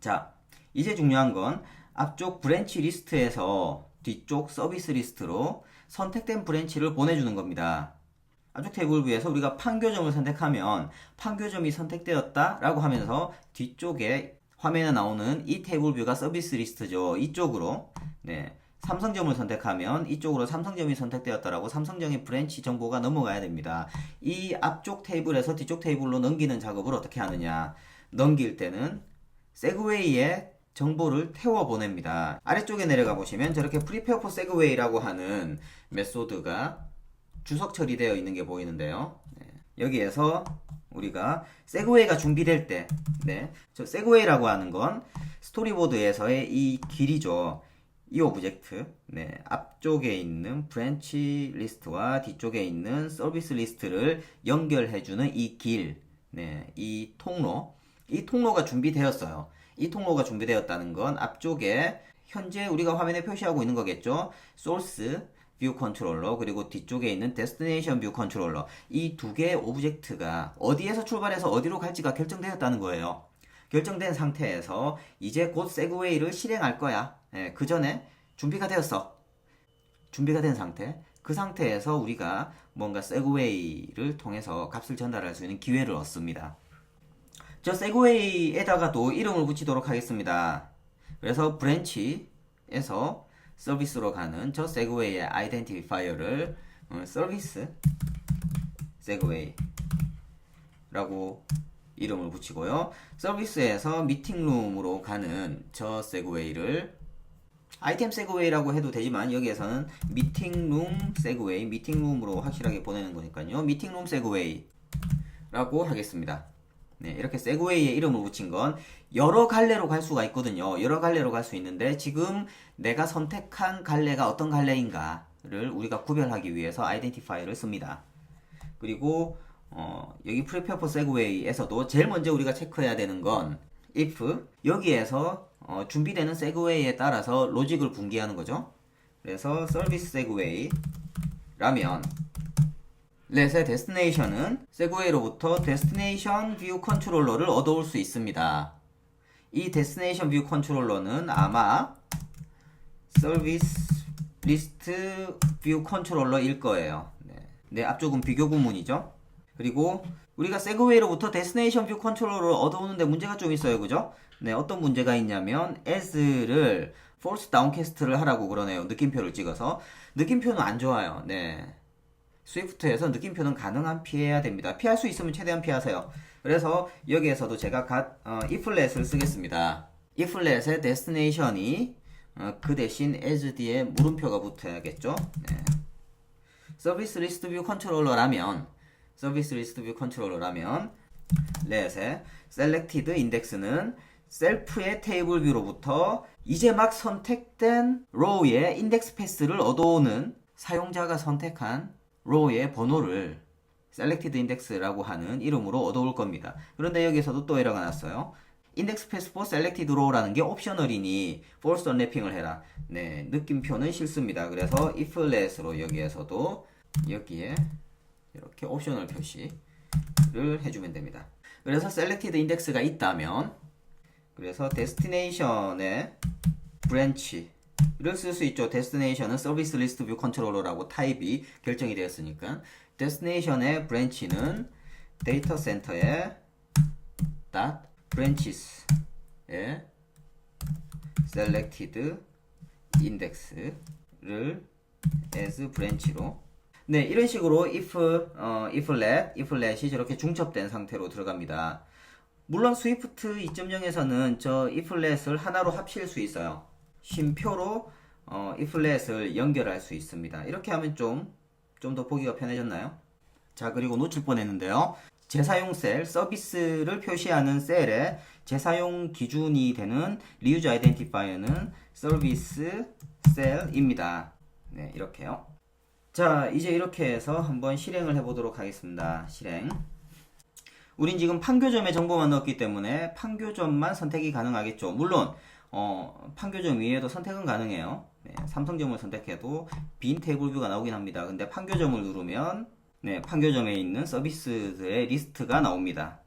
자, 이제 중요한 건 앞쪽 브랜치 리스트에서 뒤쪽 서비스 리스트로 선택된 브랜치를 보내주는 겁니다. 앞쪽 테이블 뷰에서 우리가 판교점을 선택하면 판교점이 선택되었다 라고 하면서 뒤쪽에 화면에 나오는 이 테이블 뷰가 서비스 리스트죠. 이쪽으로 네. 삼성점을 선택하면 이쪽으로 삼성점이 선택되었다라고 삼성점의 브랜치 정보가 넘어가야 됩니다. 이 앞쪽 테이블에서 뒤쪽 테이블로 넘기는 작업을 어떻게 하느냐? 넘길 때는 세그웨이에 정보를 태워 보냅니다. 아래쪽에 내려가 보시면 저렇게 프리페어 포 세그웨이라고 하는 메소드가 주석 처리되어 있는 게 보이는데요. 네. 여기에서 우리가 세그웨이가 준비될 때, 네, 저 세그웨이라고 하는 건 스토리보드에서의 이 길이죠. 이 오브젝트, 네, 앞쪽에 있는 브랜치 리스트와 뒤쪽에 있는 서비스 리스트를 연결해주는 이 길, 네, 이 통로, 이 통로가 준비되었어요. 이 통로가 준비되었다는 건 앞쪽에 현재 우리가 화면에 표시하고 있는 거겠죠. 소스, 뷰 컨트롤러 그리고 뒤쪽에 있는 데스티네이션 뷰 컨트롤러 이 두 개의 오브젝트가 어디에서 출발해서 어디로 갈지가 결정되었다는 거예요. 결정된 상태에서 이제 곧 세그웨이를 실행할 거야. 예, 그 전에 준비가 되었어. 준비가 된 상태. 그 상태에서 우리가 뭔가 세그웨이를 통해서 값을 전달할 수 있는 기회를 얻습니다. 저 세그웨이에다가도 이름을 붙이도록 하겠습니다. 그래서 브랜치에서 서비스로 가는 저 세그웨이의 아이덴티파이어를 어, 서비스 세그웨이라고 이름을 붙이고요. 서비스에서 미팅룸으로 가는 저 세그웨이를 아이템 세그웨이라고 해도 되지만 여기에서는 미팅룸 세그웨이, 미팅룸으로 확실하게 보내는 거니까요. 미팅룸 세그웨이라고 하겠습니다. 네, 이렇게 세그웨이에 이름을 붙인 건 여러 갈래로 갈 수가 있거든요. 여러 갈래로 갈 수 있는데 지금 내가 선택한 갈래가 어떤 갈래인가를 우리가 구별하기 위해서 아이덴티파이를 씁니다. 그리고 어, 여기 프리페어 포 세그웨이에서도 제일 먼저 우리가 체크해야 되는 건 if 여기에서 어, 준비되는 세그웨이에 따라서 로직을 분기하는 거죠. 그래서 서비스 세그웨이라면 렛의 데스티네이션은 세그웨이로부터 데스티네이션 뷰 컨트롤러를 얻어올 수 있습니다. 이 데스티네이션 뷰 컨트롤러는 아마 서비스 리스트 뷰 컨트롤러일 거예요. 네. 네, 앞쪽은 비교 구문이죠. 그리고 우리가 세그웨이로부터 데스티네이션 뷰 컨트롤러를 얻어오는데 문제가 좀 있어요. 그죠? 네, 어떤 문제가 있냐면 as를 false downcast를 하라고 그러네요. 느낌표를 찍어서. 느낌표는 안 좋아요. 네. 스위프트에서 느낌표는 가능한 피해야 됩니다. 피할 수 있으면 최대한 피하세요. 그래서 여기에서도 제가 갓, 어, iflet을 쓰겠습니다. iflet의 destination이 어, 그 대신 as 뒤에 물음표가 붙어야겠죠. 네. 서비스 리스트 뷰 컨트롤러라면 서비스 리스트 뷰 컨트롤러라면 let의 selected index는 셀프의 테이블 뷰로부터 이제 막 선택된 row의 인덱스 패스를 얻어오는 사용자가 선택한 row의 번호를 selected index라고 하는 이름으로 얻어올 겁니다. 그런데 여기서도 또 에러가 났어요. index pass for selected row라는 게 옵셔널이니 false unwrapping을 해라. 네, 느낌표는 싫습니다. 그래서 if let으로 여기에서도 여기에 이렇게 옵셔널 표시를 해주면 됩니다. 그래서 selected index가 있다면 그래서 destination의 branch 를 쓸 수 있죠. destination은 service list view controller라고 타입이 결정이 되었으니까 destination의 branch는 data center의 dot branches의 selected index를 as branch로 네, 이런 식으로 if, 어, if let, if let이 저렇게 중첩된 상태로 들어갑니다. 물론 스위프트 2.0에서는 저 if let을 하나로 합칠 수 있어요. 쉼표로 어, if let을 연결할 수 있습니다. 이렇게 하면 좀, 좀 더 보기가 편해졌나요? 자, 그리고 놓칠 뻔했는데요. 재사용 셀, 서비스를 표시하는 셀에 재사용 기준이 되는 리유즈 아이덴티파이어는 서비스 셀입니다. 네, 이렇게요. 자, 이제 이렇게 해서 한번 실행을 해보도록 하겠습니다. 실행. 우린 지금 판교점의 정보만 넣었기 때문에 판교점만 선택이 가능하겠죠. 물론, 어, 판교점 위에도 선택은 가능해요. 네, 삼성점을 선택해도 빈 테이블 뷰가 나오긴 합니다. 근데 판교점을 누르면, 네, 판교점에 있는 서비스들의 리스트가 나옵니다.